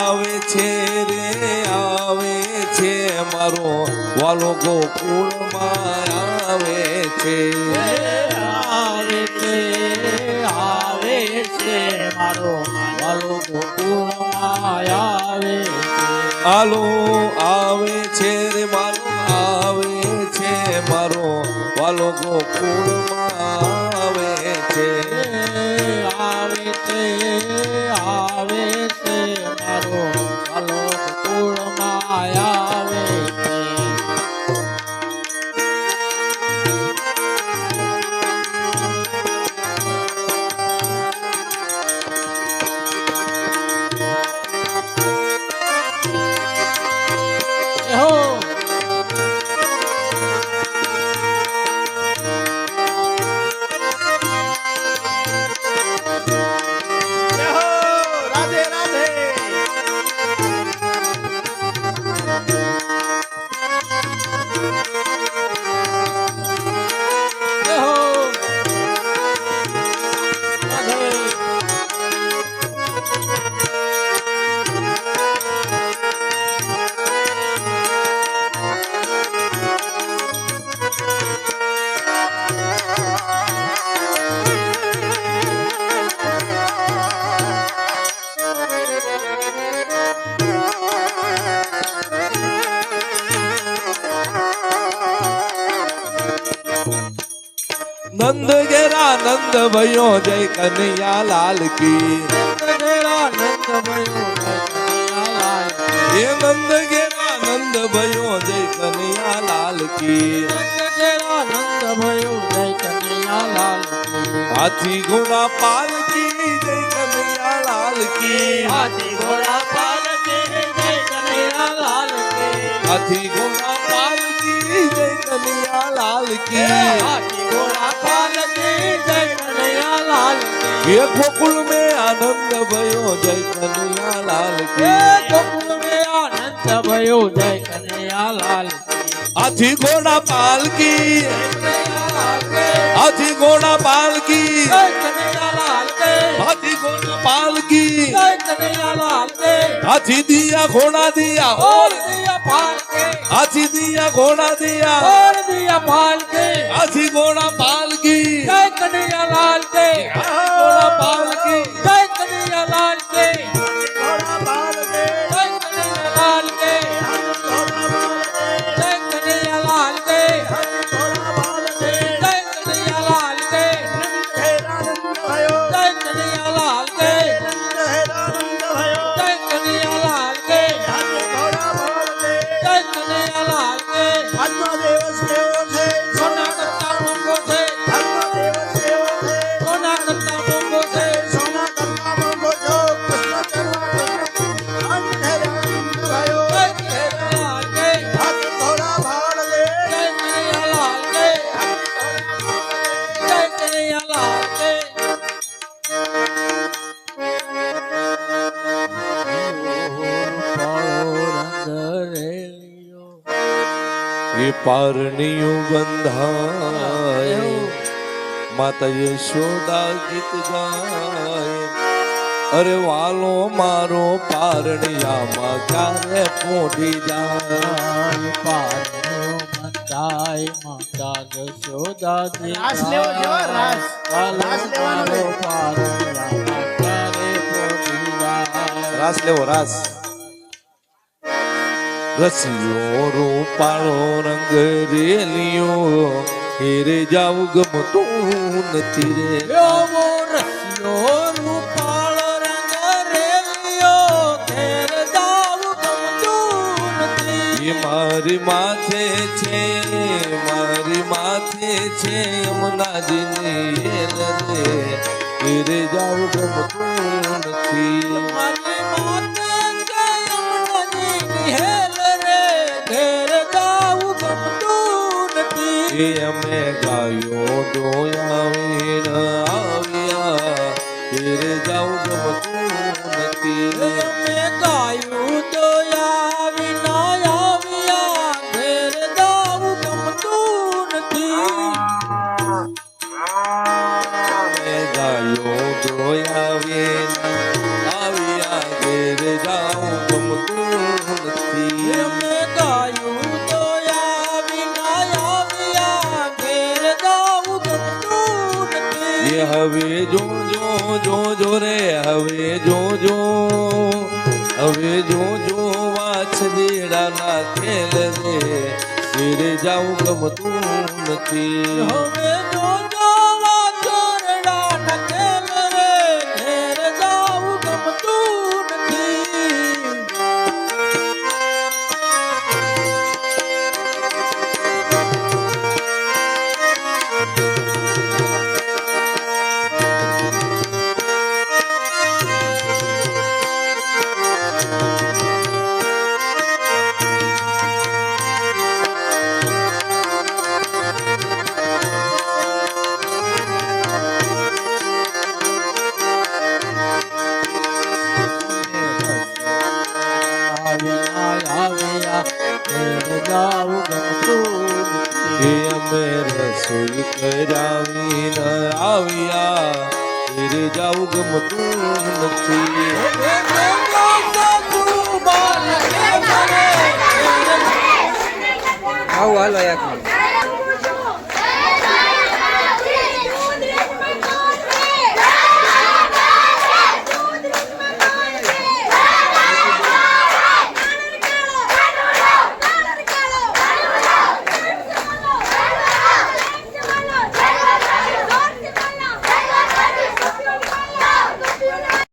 આવે છે રે આવે છે. મારો વાલો ગોકુળમાં આવે છે. આવે છે આવે છે. મારો વાલો ગોકુળમાં આવે આલો આવે છે રે મારો આવે છે. મારો વાલો ગોકુળમાં આવે છે. આવે છે નંદ ઘેરા નંદ ભયો જય કનૈયા લાલ કી ઘેરા નંદ ભયો એ નંદ ઘેરા નંદ ભયો જય કનૈયા લાલ કી નંદ ભયો જય કનૈયા લાલ હાથી ઘોડા પાલ કી જય કનૈયા લાલ કી હાથી ઘોડા પાલ જય કનૈયા લાલ કી હાથી ઘોડા કનૈયા લાલ કી ગોરા પાલ કી જય કનૈયા લાલ કી ગોકુલ મે આનંદ ભયો જય કનૈયા લાલ કી ગોકુલ મે આનંદ ભયો જય કનૈયા લાલ હાથી ઘોડા પાલકી. હાથી ઘોડા પાલકી. હાથી ઘોડા પાલકી. હાથી દિયા ઘોડા દિયા ઓર દિયા પાલ કે હાથી દિયા ઘોડા દિયા ઓર દિયા પાલ કે હાથી ઘોડા પાલકી. જય કનૈયા લાલ કે પારણીયું બંધાય. માતા યશોદા ગીત ગાય. અરે વાલો મારો પારણિયામાં ક્યારે પોઢી જાય? રાસ લેવો જેવો રાસ. રાસ લેવાનો રાસ લેવો રાસ. રસિયો રૂપાળો રંગ રેલિયો. હેરે જાવું ગમતું નથી રે. મારી માથે છે મારી માથે છે રે હેરે જાવું ગમતું નથી. એ અમે ગાયો દોયાવીન આવ્યા. હેરે જાવું ગમતું નથી. નથી જો જો જો જો રે, હવે જો જો. હવે જો જો વાછડીડાના ખેલ રે. ઘેરે જાઉં ગમતું નથી. હવે જો વાછરડા એ રસોઈ કરાવી ન આવ્યા ઘેરે જાઉં ગમતું નથી આવું હાલો મિનિટ